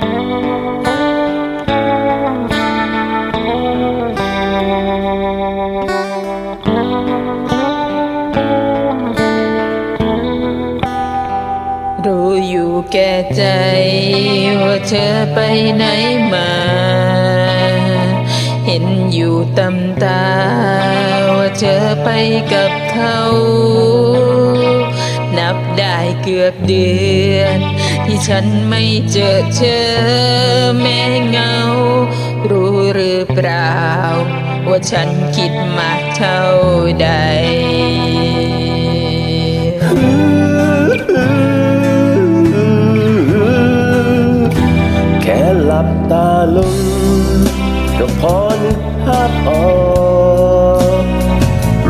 รู้อยู่แก่ใจ ว่าเธอไปไหนมา เห็นอยู่ตำตา ว่าเธอไปกับเขา นับได้เกือบเดือน ที่ฉันไม่เจอเธอแม้เงา รู้หรือเปล่า ว่าฉันคิดมากเท่าใดแค่หลับตาลงก็พอนึกภาพออก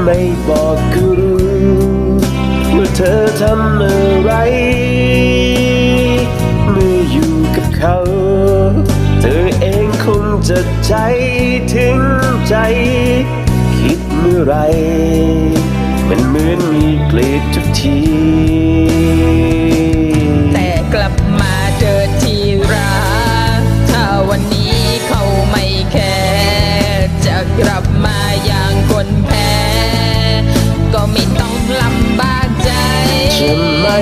ไม่บอกก็รู้ว่าเธอทำอะไร จะใจถึงใจ คิดเมื่อไร มันเหมือนมีเกลีดทุกที แต่กลับมาเจอที่รักถ้าวันนี้เขาไม่แคร์จะกลับมาอย่างคนแพ้ ก็ไม่ต้องลำบากใจจะไม่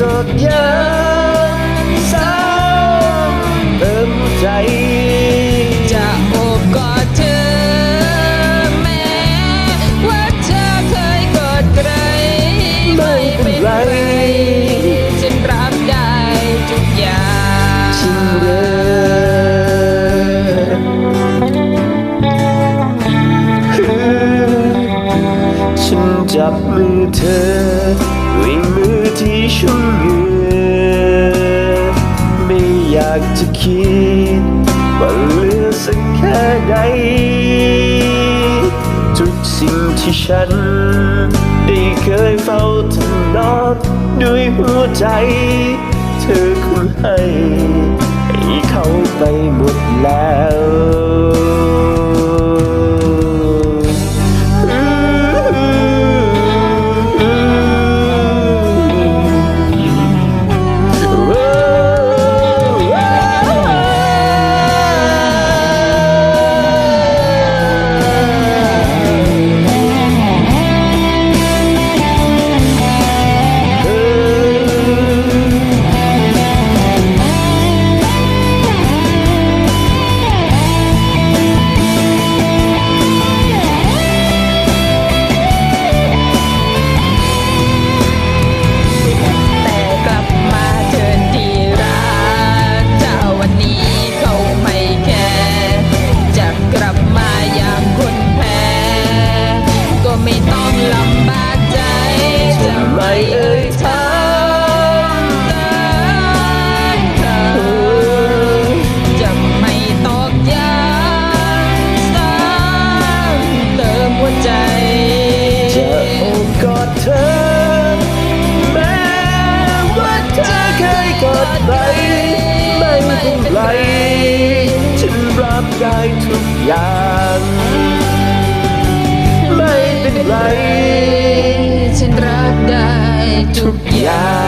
ไม่ตอกย้ำซ้ำเติมใจ จะโอบกอดเธอ แม้ว่าเธอเคยกอดใครไม่เป็นไรฉันรับได้ทุกอย่างจริงเหรอฉันจับมือเธอด้วยมือที่ชุ่มากจะคิดว่าเหลือสักแค่ใด ทุกสิ่งที่ฉัน ได้เคยเฝ้าถนอมด้วยหัวใจ เธอคงให้ ให้เขาไปหมดแล้ว อย่างไม่เป็นไรฉันรักได้ทุกอย่าง